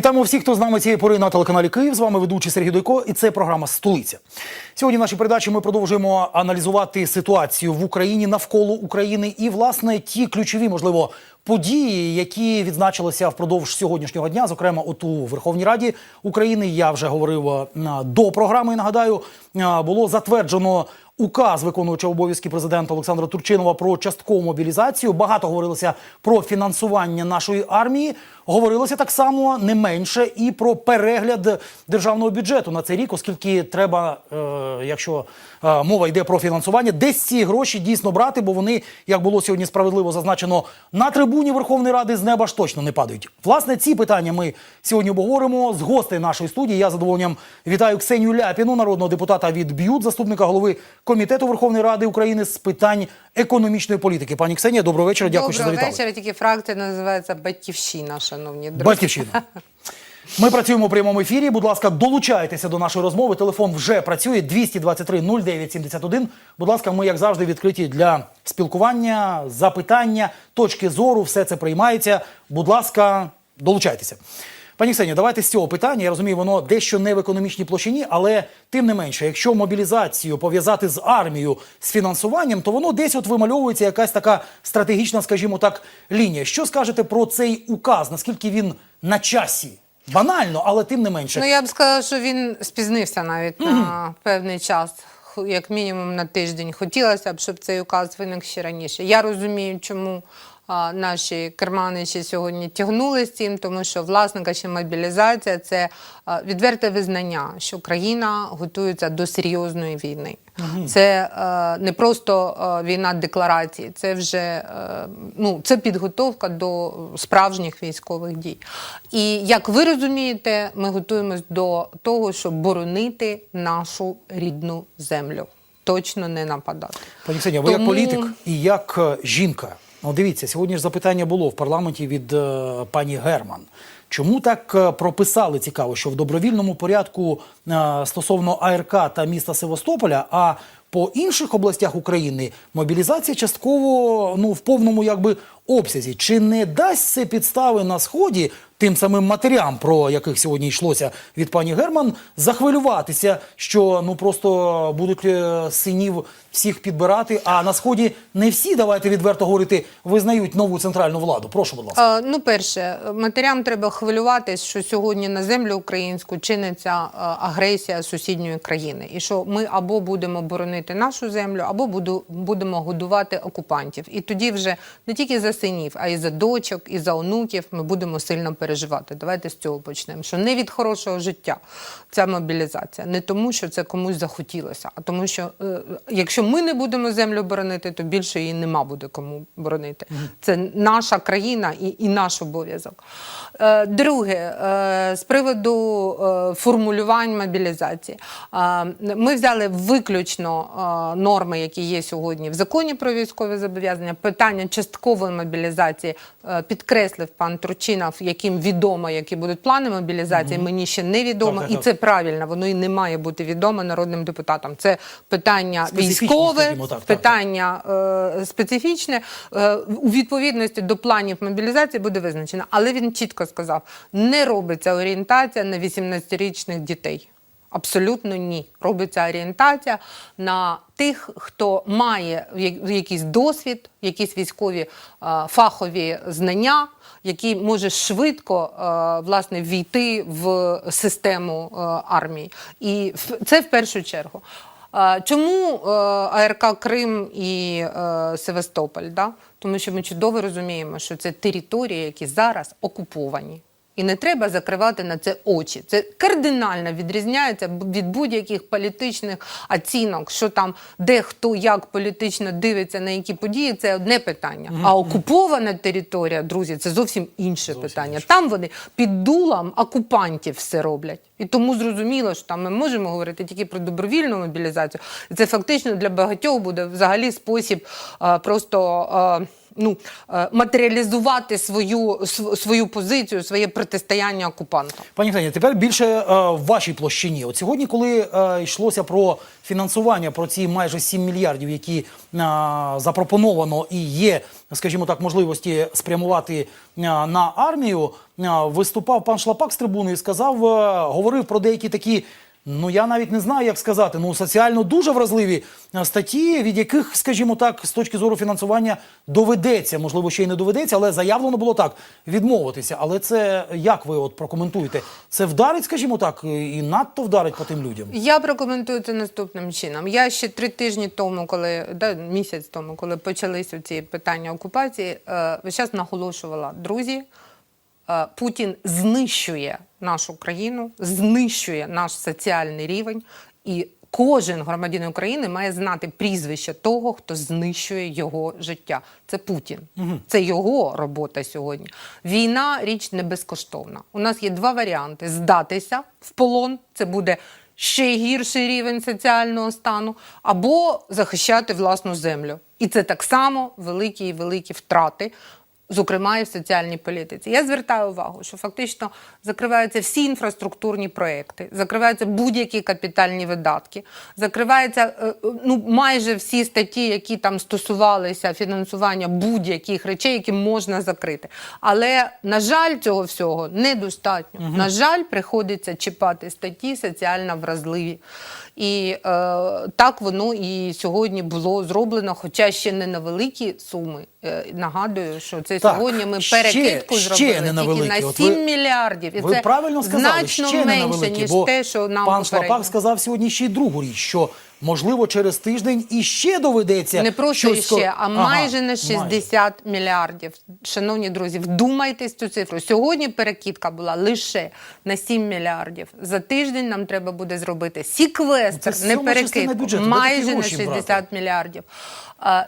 Вітаємо всіх, хто з нами цієї пори на телеканалі Київ. З вами ведучий Сергій Дойко, і це програма Столиця. Сьогодні в нашій передачі ми продовжуємо аналізувати ситуацію в Україні навколо України і, власне, ті ключові, можливо, події, які відзначилися впродовж сьогоднішнього дня, зокрема, от у Верховній Раді України. Я вже говорив е, до програми. Нагадаю, е, було затверджено. Указ виконуючого обов'язки президента Олександра Турчинова про часткову мобілізацію. Багато говорилося про фінансування нашої армії. Говорилося так само не менше і про перегляд державного бюджету на цей рік, оскільки треба, е, якщо е, мова йде про фінансування, десь ці гроші дійсно брати, бо вони, як було сьогодні справедливо зазначено, на трибуні Верховної Ради з неба ж точно не падають. Власне, ці питання ми сьогодні обговоримо з гостей нашої студії. Я задоволенням вітаю Ксенію Ляпіну, народного депутата від БЮТ, заступника голови комітету Верховної Ради України з питань економічної політики. Пані Ксенія, доброго вечора. Дякую, що Доброго завітали. вечора. Тільки фракція називається Батьківщина, шановні друзі. Батьківщина. Ми працюємо у прямому ефірі. Будь ласка, долучайтеся до нашої розмови. Телефон вже працює 223 09 71. Будь ласка, ми, як завжди, відкриті для спілкування, запитання, точки зору. Все це приймається. Будь ласка, долучайтеся. Пані Ксенія, давайте з цього питання. Я розумію, воно дещо не в економічній площині, але тим не менше, якщо мобілізацію пов'язати з армією з фінансуванням, то воно десь от вимальовується якась така стратегічна, скажімо так, лінія. Що скажете про цей указ? Наскільки він на часі? Банально, але тим не менше. Ну я б сказала, що він спізнився навіть на певний час, як мінімум на тиждень. Хотілося б, щоб цей указ виник ще раніше. Я розумію, чому. Наші керманичі сьогодні тягнули з цим, тому що власне кажучи, мобілізація це відверте визнання, що країна готується до серйозної війни. Це е, не просто е, війна декларації, це вже е, ну, це підготовка до справжніх військових дій. І як ви розумієте, ми готуємось до того, щоб боронити нашу рідну землю. Точно не нападати. Пані Ксенія, ви як політик і як е, жінка. Ну, дивіться, сьогодні ж запитання було в парламенті від е, пані Герман. Чому так е, прописали цікаво, що в добровільному порядку е, стосовно АРК та міста Севастополя, а по інших областях України мобілізація частково ну в повному якби обсязі? Чи не дасть це підстави на сході тим самим матерям, про яких сьогодні йшлося від пані Герман, захвилюватися, що ну просто будуть е, синів всіх підбирати. А на сході не всі, давайте відверто говорити, визнають нову центральну владу. Прошу, будь ласка. Е, Ну, перше, матерям треба хвилюватись, що сьогодні на землю українську чиниться е, агресія сусідньої країни, і що ми або будемо боронити нашу землю, або буду, будемо годувати окупантів. І тоді вже не тільки за синів, а й за дочок, і за онуків ми будемо сильно переживати. Давайте з цього почнемо. Що не від хорошого життя ця мобілізація, не тому, що це комусь захотілося, а тому, що е, якщо ми не будемо землю боронити, то більше її нема буде кому боронити. Це наша країна і, і наш обов'язок. Е, друге, е, з приводу е, формулювань мобілізації, Е, ми взяли виключно е, норми, які є сьогодні в законі про військові зобов'язання. Питання часткової мобілізації е, підкреслив пан Тручинов, яким відомо, які будуть плани мобілізації. Мені ще не відомо, Так, і так. це правильно. Воно і не має бути відомо народним депутатам. Це питання військове, скажімо так. питання е, специфічне е, у відповідності до планів мобілізації буде визначено. Але він чітко сказав: не робиться орієнтація на 18-річних дітей. Абсолютно ні. Робиться орієнтація на тих, хто має якийсь досвід, якісь військові е, фахові знання, який може швидко е, власне війти в систему е, армії. І це в першу чергу. Чому АРК Крим і Севастополь? Да? Тому що ми чудово розуміємо, що це території, які зараз окуповані. І не треба закривати на це очі. Це кардинально відрізняється від будь-яких політичних оцінок, що там де хто як політично дивиться на які події. Це одне питання. А окупована територія, друзі, це зовсім інше питання. Там вони під дулом окупантів все роблять. І тому зрозуміло, що там ми можемо говорити тільки про добровільну мобілізацію. Це фактично для багатьох буде взагалі спосіб е, просто. е, ну, е, матеріалізувати свою, свою позицію, своє протистояння окупантам. Пані Ксенія, тепер більше е, в вашій площині. От сьогодні, коли е, йшлося про фінансування, про ці майже 7 мільярдів, які запропоновано і є, скажімо так, можливості спрямувати на армію, виступав пан Шлапак з трибуни і сказав, говорив про деякі такі. Ну я навіть не знаю, як сказати. Ну соціально дуже вразливі е, статті, від яких, скажімо так, з точки зору фінансування доведеться, можливо, ще й не доведеться, але заявлено було так відмовитися. Але це як ви от прокоментуєте? Це вдарить, скажімо так, і надто вдарить по тим людям. Я прокоментую це наступним чином. Я ще три тижні тому, коли да, місяць тому, коли почалися ці питання окупації, е, весь час наголошувала друзі. Е, Путін знищує нашу країну, знищує наш соціальний рівень, і кожен громадянин України має знати прізвище того, хто знищує його життя. Це Путін. Це його робота сьогодні. Війна річ не безкоштовна. У нас є два варіанти: здатися в полон. Це буде ще гірший рівень соціального стану, або захищати власну землю. І це так само великі і великі втрати. Зокрема, і в соціальній політиці. Я звертаю увагу, що фактично закриваються всі інфраструктурні проекти, закриваються будь-які капітальні видатки, закриваються е, е, ну, майже всі статті, які там стосувалися фінансування будь-яких речей, які можна закрити. Але, на жаль, цього всього недостатньо. На жаль, приходиться чіпати статті соціально вразливі. І е, так воно і сьогодні було зроблено, хоча ще не на великі суми. Е, нагадую, що це Так, сьогодні ми ще- перекидку ще зробили не на тільки великі. на 7 ви- мільярдів. І Ви це правильно сказали, значно ще не на менше, великі, ніж бо те, що нам пан. Шлапак сказав сьогодні ще й другу річ, що можливо через тиждень іще доведеться Не просто щось ко- ще, а Ага, майже на майже. мільярдів. Шановні друзі, вдумайтесь цю цифру. Сьогодні перекидка була лише на 7 мільярдів. За тиждень нам треба буде зробити сіквестр, не перекидку. Майже на гроші 60 брати? мільярдів.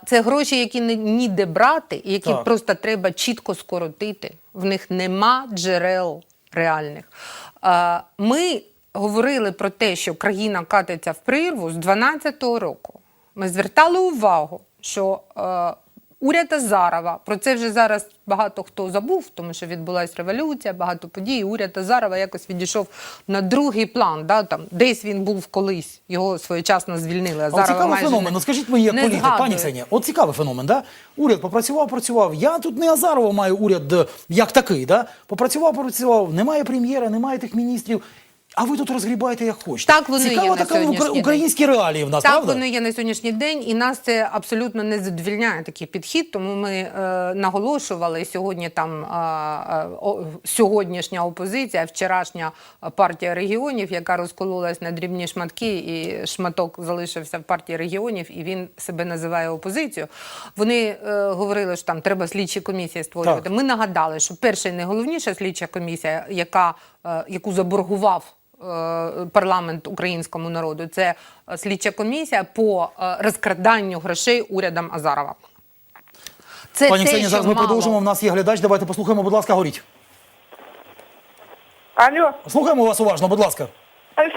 Це гроші, які не- ніде брати, і які Так. просто треба чітко скоротити. В них нема джерел реальних. Ми говорили про те, що країна катиться в прірву з 12-го року. Ми звертали увагу, що е, уряд Азарова, про це вже зараз багато хто забув, тому що відбулася революція, багато подій. Уряд Азарова якось відійшов на другий план. Да, там, десь він був колись, його своєчасно звільнили. А Азарова от цікавий майже феномен. не- Ну скажіть мені, як політик, пані Ксенія, от цікавий феномен, да? Уряд попрацював, працював. Я тут не Азарова маю уряд е, як такий, да? Попрацював, попрацював, немає прем'єра, немає тих міністрів. А ви тут розгрібаєте як хочете. Так воно і є на така сьогоднішній укра- день. українські реалії в нас, Так правда? воно є на сьогоднішній день, і нас це абсолютно не задовільняє такий підхід. Тому ми е, наголошували сьогодні. Там е, е, о, сьогоднішня опозиція, вчорашня партія регіонів, яка розкололась на дрібні шматки, і шматок залишився в партії регіонів, і він себе називає опозицією. Вони е, говорили, що там треба слідчі комісії створювати. Так. Ми нагадали, що перша і найголовніша слідча комісія, яка е, яку заборгував парламент українському народу. Це е, слідча комісія по е, розкраданню грошей урядом Азарова. Це Пані те, Ксенія, що зараз ми мало. продовжимо. У нас є глядач. Давайте послухаємо, будь ласка, горіть. Алло, Слухаємо вас уважно, будь ласка. э,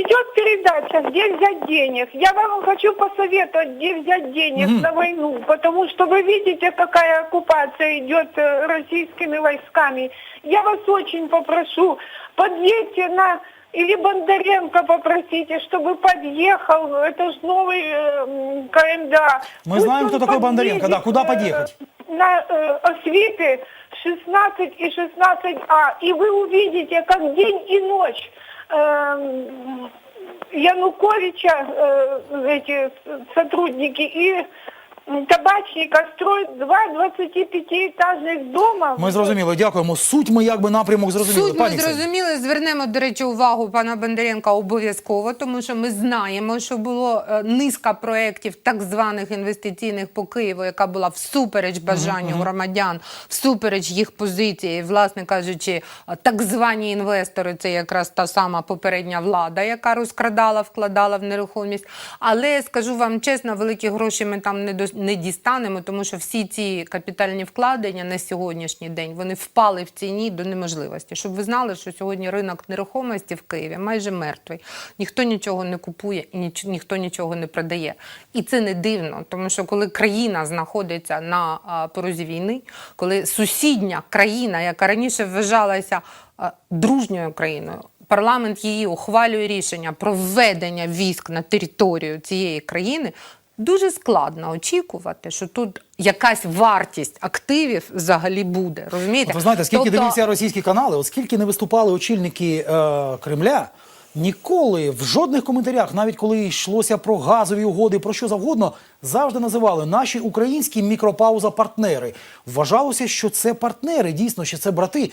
идет передача «Где взять денег?». Я вам хочу посоветовать, где взять денег на войну, потому что вы видите, какая оккупация идет э, российскими войсками. Я вас очень попрошу, подъедьте на... Или Бондаренко попросите, чтобы подъехал, это ж новый э, м, КМДА. Мы Пусть знаем, он кто такой Бондаренко, да, подъедет, куда э, подъехать? На э, Освиты 16 и 16А, и вы увидите, как день и ночь эм, Януковича э, эти сотрудники и м, табачника строят два 25-этажных дома. Ми зрозуміли, дякуємо. Суть ми якби напрямок зрозуміли. Суть ми Ксенія. зрозуміли. Звернемо, до речі, увагу пана Бондаренка обов'язково, тому що ми знаємо, що було е, низка проєктів так званих інвестиційних по Києву, яка була всупереч бажанню громадян, всупереч їх позиції. Власне кажучи, е, так звані інвестори це якраз та сама попередня влада, яка розкрадала, вкладала в нерухомість. Але скажу вам чесно, великі гроші ми там не, дос- не дістанемо, тому що всі ці капітальні вкладення на сьогоднішній день вони впали в ціні до неможливості. Щоб ви знали, що сьогодні ринок нерухомості в Києві майже мертвий. Ніхто нічого не купує і ніч- ніхто нічого не продає. І це не дивно, тому що коли країна знаходиться на порозі війни, коли сусідня країна, яка раніше вважалася дружньою країною, парламент її ухвалює рішення про введення військ на територію цієї країни. Дуже складно очікувати, що тут якась вартість активів взагалі буде. Розумієте? От ви знаєте, скільки Тобто- дивився російські канали, от скільки не виступали очільники е, Кремля, ніколи в жодних коментарях, навіть коли йшлося про газові угоди, про що завгодно, завжди називали наші українські мікропауза партнери. Вважалося, що це партнери, дійсно, що це брати.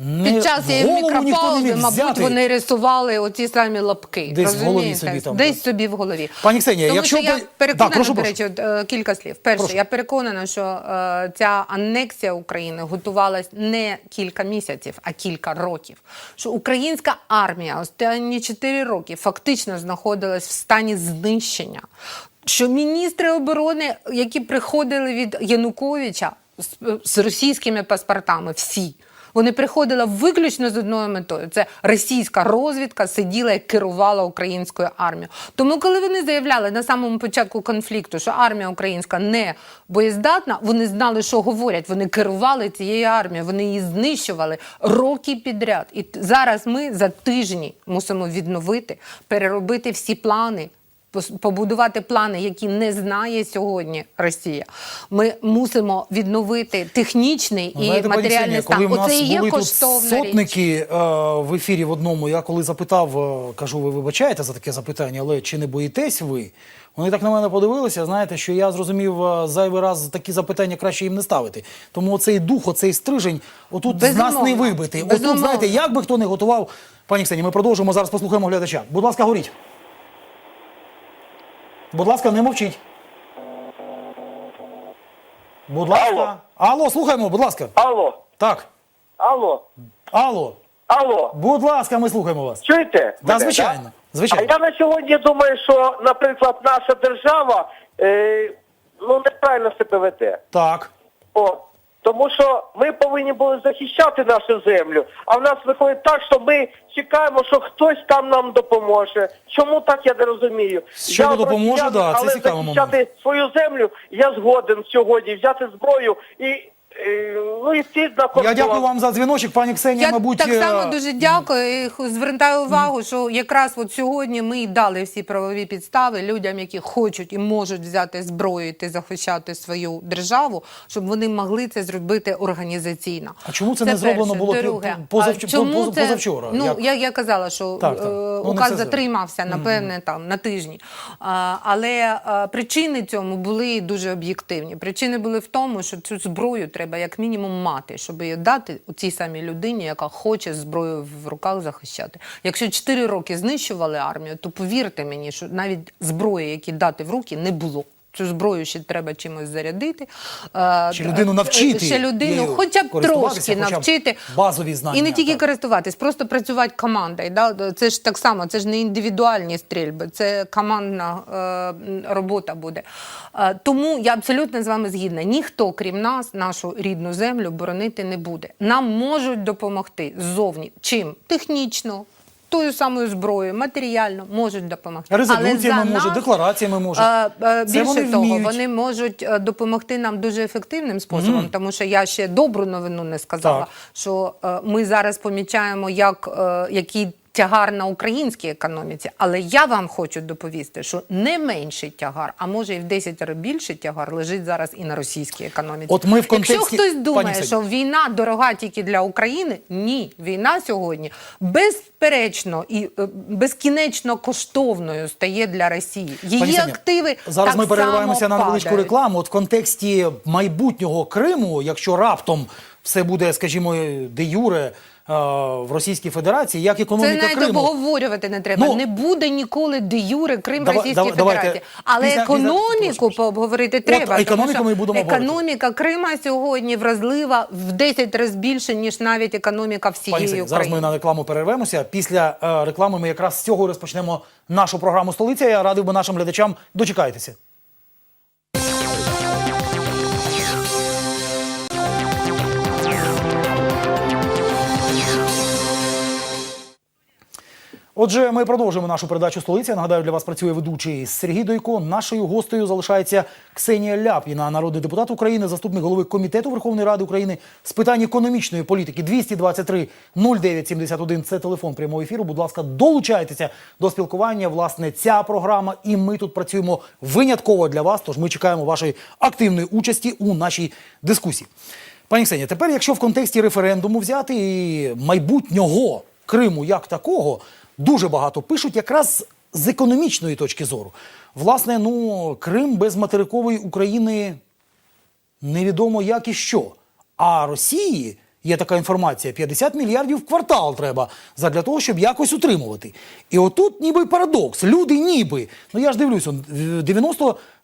Не Під час голову мікропаузи, мабуть, вони рисували оці самі лапки. Десь в голові собі там, Десь собі в голові. Пані Ксенія, Тому якщо що я переконана, Так, прошу, до речі, от, е, кілька слів. Перше, Прошу. я переконана, що е, ця анексія України готувалась не кілька місяців, а кілька років. Що українська армія останні 4 роки фактично знаходилась в стані знищення. Що міністри оборони, які приходили від Януковича з, з російськими паспортами, всі. Вони приходили виключно з одною метою: це російська розвідка сиділа і керувала українською армією. Тому, коли вони заявляли на самому початку конфлікту, що армія українська не боєздатна, вони знали, що говорять. Вони керували цією армією, вони її знищували роки підряд. І зараз ми за тижні мусимо відновити, переробити всі плани побудувати плани, які не знає сьогодні Росія. Ми мусимо відновити технічний Ну, і знаєте, матеріальний коли стан. нас Оце і є були тут коштовна річ. сотники е, в ефірі в одному, я коли запитав, е, кажу, ви вибачаєте за таке запитання, але чи не боїтесь ви? Вони так на мене подивилися, знаєте, що я зрозумів е, зайвий раз такі запитання краще їм не ставити. Тому оцей дух, оцей стрижень, отут з нас не вибити. Отут, знаєте, як би хто не готував. Пані Ксенія, ми продовжуємо зараз послухаємо глядача. Будь ласка, говоріть. Будь ласка, не мовчіть. Будь ласка. Алло. Алло, слухаємо, будь ласка. Алло, Так. алло, Алло, алло, будь ласка, ми слухаємо вас. чуєте? Да, мене, звичайно, звичайно. А я на сьогодні думаю, що, наприклад, наша держава е, ну неправильно себе веде. Так. О, тому що ми повинні були захищати нашу землю, а в нас виходить так, що ми чекаємо, що хтось там нам допоможе. Чому так я не розумію? Що Я допоможе, да, це але цікавий захищати свою землю я згоден сьогодні взяти зброю і ну і. Я дякую вам за дзвіночок, пані Ксенія, Я мабуть. так е, само дуже дякую і звертаю увагу, що якраз от сьогодні ми й дали всі правові підстави людям, які хочуть і можуть взяти зброю і захищати свою державу, щоб вони могли це зробити організаційно. А чому це не зроблено було Друге, позавч- чому поз- це- позавчора? Ну Як? я, я казала, що Так, так. е, Ну, указ затримався напевне там на тижні. А, але е, причини цьому були дуже об'єктивні. Причини були в тому, що цю зброю треба як мінімум мати, щоб її дати у цій самій людині, яка хоче зброю в руках захищати. Якщо 4 роки знищували армію, то повірте мені, що навіть зброї, які дати в руки, не було. Цю зброю ще треба чимось зарядити. Е, Ще людину навчити Ще людину, хоча б трошки хоча б навчити. базові знання, І не тільки так. користуватись, просто працювати командою. Да? Це ж так само, це ж не індивідуальні стрільби, це командна е, робота буде. Е, тому я абсолютно з вами згідна. Ніхто, крім нас, нашу рідну землю боронити не буде. Нам можуть допомогти ззовні. Чим? Технічно. Тою самою зброєю, матеріально можуть допомогти. Резолюціями Але можуть, деклараціями можуть. Е, е, Більше вони того, вміють. вони можуть е, допомогти нам дуже ефективним способом, тому що я ще добру новину не сказала, Так. що е, ми зараз помічаємо, як, е, який тягар на українській економіці. Але я вам хочу доповісти, що не менший тягар, а може і в 10 разів більший тягар лежить зараз і на російській економіці. От ми в контексті- Якщо хтось думає, Ксенія. що війна дорога тільки для України, ні, війна сьогодні безперечно і е, безкінечно коштовною стає для Росії. Її Пані активи зараз так ми перериваємося на невеличку рекламу. От в контексті майбутнього Криму, якщо раптом все буде, скажімо, де юре е, в Російській Федерації, як Це навіть Криму. обговорювати не треба. Ну, не буде ніколи де юре Крим Дава- Російській дава- давайте Федерації. Але після- економіку пообговорити треба. тому економіку що ми будемо говорити. економіка Крима сьогодні вразлива в 10 разів більше, ніж навіть економіка Пані всієї зараз ми на рекламу перервемося. Після е, реклами ми якраз з цього розпочнемо нашу програму Столиця. Я радив би нашим глядачам дочекайтеся. Отже, ми продовжуємо нашу передачу столиця. Нагадаю, для вас працює ведучий Сергій Дойко. Нашою гостею залишається Ксенія Ляпіна, народний депутат України, заступник голови комітету Верховної Ради України з питань економічної політики. 223 0971 – Це телефон прямого ефіру. Будь ласка, долучайтеся до спілкування. Власне, ця програма, і ми тут працюємо винятково для вас. Тож ми чекаємо вашої активної участі у нашій дискусії. Пані Ксенія, тепер, якщо в контексті референдуму взяти і майбутнього Криму як такого, дуже багато пишуть якраз з економічної точки зору. Власне, ну, Крим без материкової України невідомо як і що. А Росії є така інформація: 50 мільярдів в квартал треба задля того, щоб якось утримувати. І отут ніби парадокс. Люди ніби. Ну я ж е,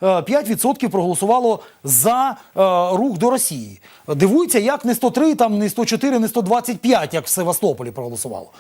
95% проголосувало за е, рух до Росії. Дивуються, як не 103, там не 104, не 125, як в Севастополі проголосувало.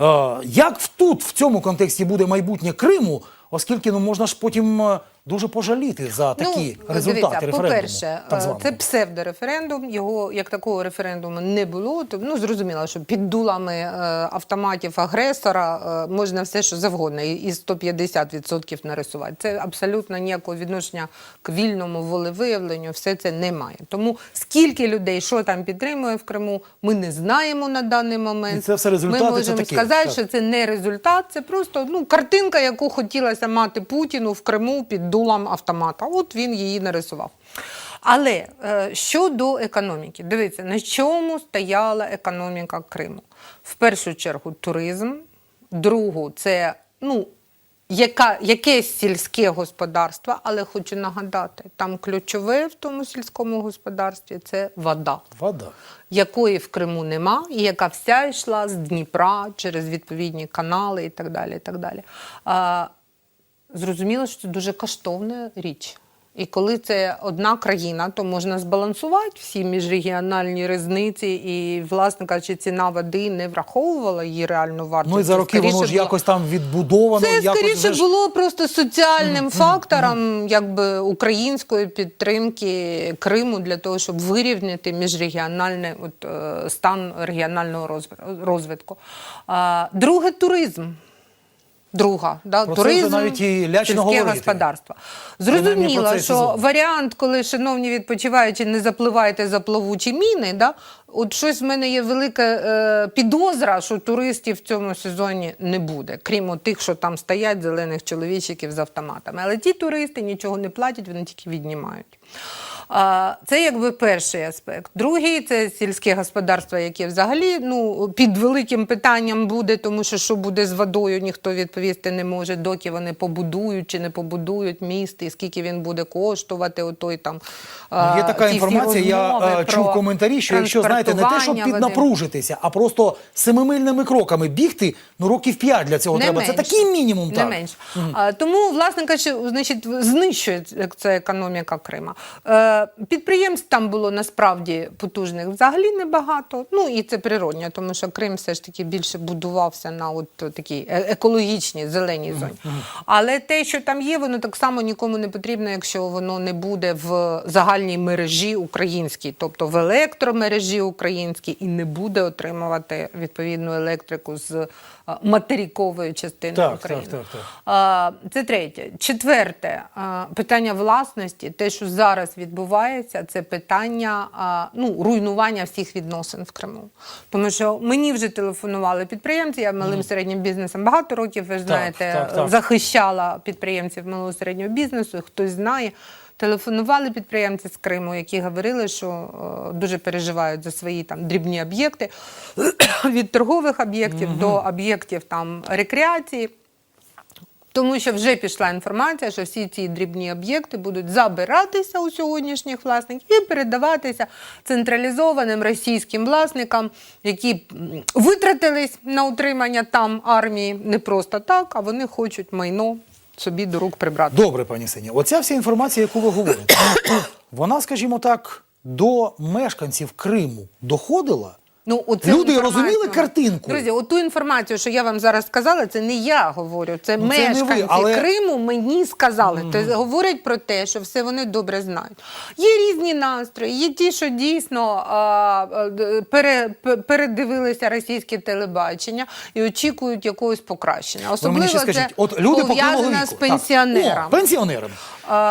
Е, як тут в цьому контексті буде майбутнє Криму, оскільки ну можна ж потім е, дуже пожаліти за такі результати дивіться, референдуму. По-перше, це псевдореферендум. Його як такого референдуму не було. Тобто, ну зрозуміло, що під дулами е, автоматів агресора е, можна все, що завгодно, і, і 150% нарисувати. Це абсолютно ніякого відношення к вільному волевиявленню. Все це немає. Тому скільки людей, що там підтримує в Криму, ми не знаємо на даний момент. І це все результати, Ми це можемо сказати, так. що це не результат, це просто ну картинка, яку хотілося мати Путіну в Криму під дулом автомата. От він її нарисував. Але е, щодо економіки, дивіться, на чому стояла економіка Криму? В першу чергу туризм, другу це ну, яка, якесь сільське господарство, але хочу нагадати, там ключове в тому сільському господарстві це вода Вода. якої в Криму нема, і яка вся йшла з Дніпра через відповідні канали і так далі. І так далі. Зрозуміло, що це дуже коштовна річ. І коли це одна країна, то можна збалансувати всі міжрегіональні різниці, і, власне кажучи, ціна води не враховувала її реальну вартість. Ну і за роки воно ж було- якось там відбудовано. це якось скоріше вже було просто соціальним фактором якби української підтримки Криму для того, щоб вирівняти міжрегіональний от, е, стан регіонального розв- розвитку. А, друге туризм. Друга, да, Про це туризм, вже навіть і лячно сільське господарство. Зрозуміло, що сезон. варіант, коли, шановні відпочиваючі, не запливайте за плавучі міни, да? от щось в мене є велика е, підозра, що туристів в цьому сезоні не буде, крім тих, що там стоять, зелених чоловічиків з автоматами. Але ті туристи нічого не платять, вони тільки віднімають. Це якби перший аспект. Другий це сільське господарство, яке взагалі ну, під великим питанням буде, тому що що буде з водою, ніхто відповісти не може, доки вони побудують чи не побудують міст, і скільки він буде коштувати. Отой там Ну, Є така інформація, я е, чув коментарі, що якщо знаєте, не те, щоб піднапружитися, а просто семимильними кроками бігти, ну років п'ять для цього Не треба. Це такий мінімум. Не так. менше. А, тому, власне кажучи, значить, знищується ця економіка Крима. Підприємств там було насправді потужних взагалі небагато. Ну і це природньо, тому що Крим все ж таки більше будувався на от такій е- екологічній зеленій зоні. Але те, що там є, воно так само нікому не потрібно, якщо воно не буде в загальній мережі українській, тобто в електромережі українській, і не буде отримувати відповідну електрику з е, материкової частини Так, України. так, так, так. Це третє. Четверте питання власності. Те, що зараз відбувається, це питання ну, руйнування всіх відносин в Криму. Тому що мені вже телефонували підприємці, я малим середнім бізнесом багато років, ви ж знаєте, так, так. захищала підприємців малого середнього бізнесу. Хтось знає. Телефонували підприємці з Криму, які говорили, що е, дуже переживають за свої там дрібні об'єкти від торгових об'єктів до об'єктів там рекреації. Тому що вже пішла інформація, що всі ці дрібні об'єкти будуть забиратися у сьогоднішніх власників і передаватися централізованим російським власникам, які витратились на утримання там армії не просто так, а вони хочуть майно собі до рук прибрати. Добре, пані Синя. Оця вся інформація, яку ви говорите, вона, скажімо так, до мешканців Криму доходила. Ну, оцю Люди розуміли картинку? Друзі, оту інформацію, що я вам зараз сказала, це не я говорю, це Ну, це не ви, мешканці але- Криму мені сказали. Тобто говорять про те, що все вони добре знають. Є різні настрої, є ті, що дійсно а, а, пере, передивилися російське телебачення і очікують якогось покращення. Особливо ще це скажіть, от люди похилого з пенсіонерами. О, пенсіонерами.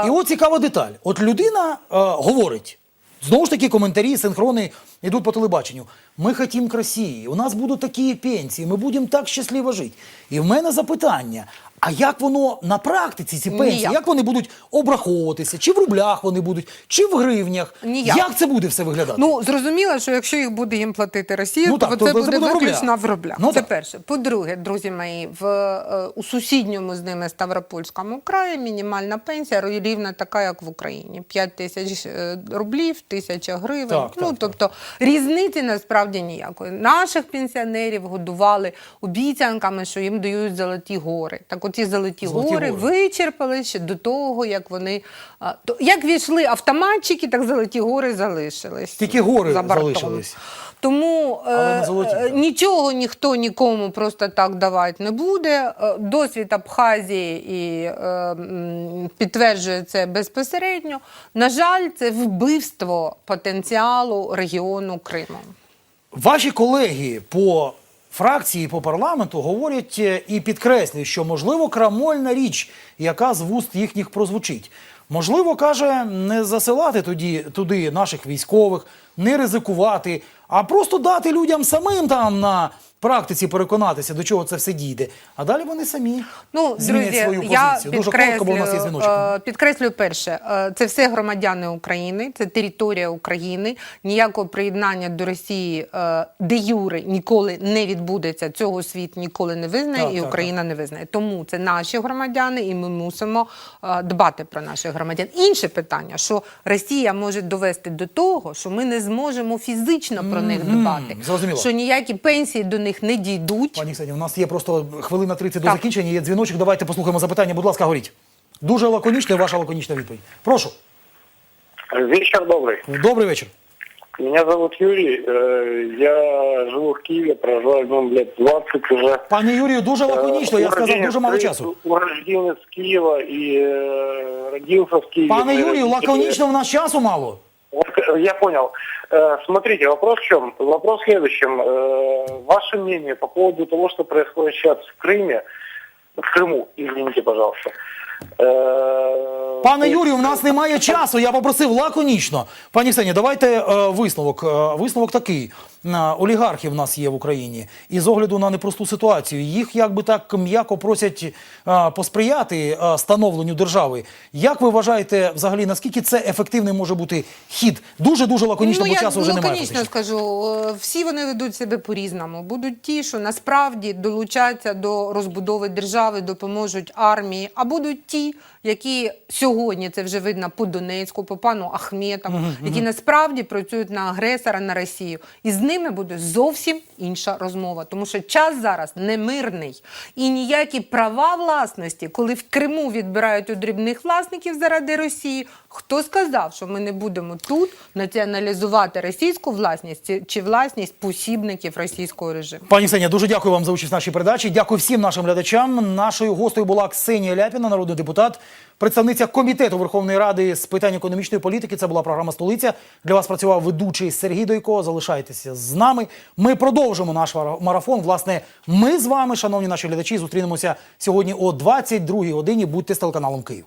І от цікава деталь. От людина е, говорить, знову ж таки, коментарі, синхрони йдуть по телебаченню. Ми хотім к Росії, у нас будуть такі пенсії, ми будемо так щасливо жити. І в мене запитання: а як воно на практиці, ці пенсії, Ніяк. як вони будуть обраховуватися? Чи в рублях вони будуть, чи в гривнях? Ніяк. Як це буде все виглядати? Ну зрозуміло, що якщо їх буде їм платити Росія, Ну, то так, це то це буде буде виключно в рублях. Ну, це так. перше. По-друге, друзі мої, в е, у сусідньому з ними Ставропольському краї мінімальна пенсія рівна така, як в Україні: 5 тисяч е, рублів, тисяча гривень. Так, ну так, тобто різниці насправді ніякої. Наших пенсіонерів годували обіцянками, що їм дають золоті гори. Так, оці золоті, Золоті гори, гори. вичерпали ще до того, як вони а, то як війшли автоматчики, так золоті гори залишились. Тільки гори за бортом. залишились. Тому е, золоті, е, нічого ніхто нікому просто так давати не буде. Е, Досвід Абхазії і е, підтверджує це безпосередньо. На жаль, це вбивство потенціалу регіону Криму. Ваші колеги по фракції по парламенту говорять е, і підкреслюють, що можливо крамольна річ, яка з вуст їхніх прозвучить. Можливо, каже, не засилати тоді туди наших військових, не ризикувати, а просто дати людям самим там на практиці переконатися, до чого це все дійде. А далі вони самі Ну, змінять друзі, свою я позицію. Дуже коротко, бо у нас є дзвіночок. е, підкреслюю перше, е, це все громадяни України, це територія України. Ніякого приєднання до Росії е, де юри ніколи не відбудеться. Цього світ ніколи не визнає, Так, і так, Україна не визнає. Тому це наші громадяни, і ми мусимо дбати про наших громадян. Інше питання, що Росія може довести до того, що ми не зможемо фізично про них дбати, зрозуміло. що ніякі пенсії до них не дійдуть. Пані Ксені, у нас є просто хвилина 30 до Так. закінчення. Є дзвіночок. Давайте послухаємо запитання. Будь ласка, говоріть. Дуже лаконічна і ваша лаконічна відповідь. Прошу. Вечер добрый. Добрий вечір. Меня зовут Юрий. э, Я живу в Киеве, проживаю ну, лет 20 уже. Пане Юрію, дуже лаконічно. Я сказав Уроженец дуже мало Ки- часу. Урожденец Киева и э, родился в Киеве. Пане Мои Юрію, родители- лаконічно в нас часу мало. Вот, э, Я понял. Э, Смотрите, вопрос в чем? Вопрос в следующем. Э, Ваше мнение по поводу того, что происходит сейчас в Крыме, в Крыму, извините, пожалуйста. Э, Пане то есть- Юрію, в нас немає часу. Я попросив лаконічно. Пані Ксені, давайте е, висновок. Е, висновок такий. Олігархи в нас є в Україні. І з огляду на непросту ситуацію, їх якби так м'яко просять посприяти становленню держави. Як ви вважаєте, взагалі, наскільки це ефективний може бути хід? Дуже дуже лаконічно, ну, бо часу вже немає. лаконічно скажу, всі вони ведуть себе по-різному. Будуть ті, що насправді долучаться до розбудови держави, допоможуть армії, а будуть ті, які сьогодні це вже видно по Донецьку, по пану Ахметову, які насправді працюють на агресора на Росію. І з ними буде зовсім інша розмова, тому що час зараз немирний. І ніякі права власності, коли в Криму відбирають у дрібних власників заради Росії, хто сказав, що ми не будемо тут націоналізувати російську власність чи- власність посібників російського режиму? Пані Ксенія, дуже дякую вам за участь в нашій передачі. Дякую всім нашим глядачам. Нашою гостею була Ксенія Ляпіна, народний депутат, представниця комітету Верховної Ради з питань економічної політики. Це була програма Столиця. Для вас працював ведучий Сергій Дойко. Залишайтеся з з нами. Ми продовжимо наш марафон. Власне, ми з вами, шановні наші глядачі, зустрінемося сьогодні о 22 годині. Будьте з телеканалом Київ.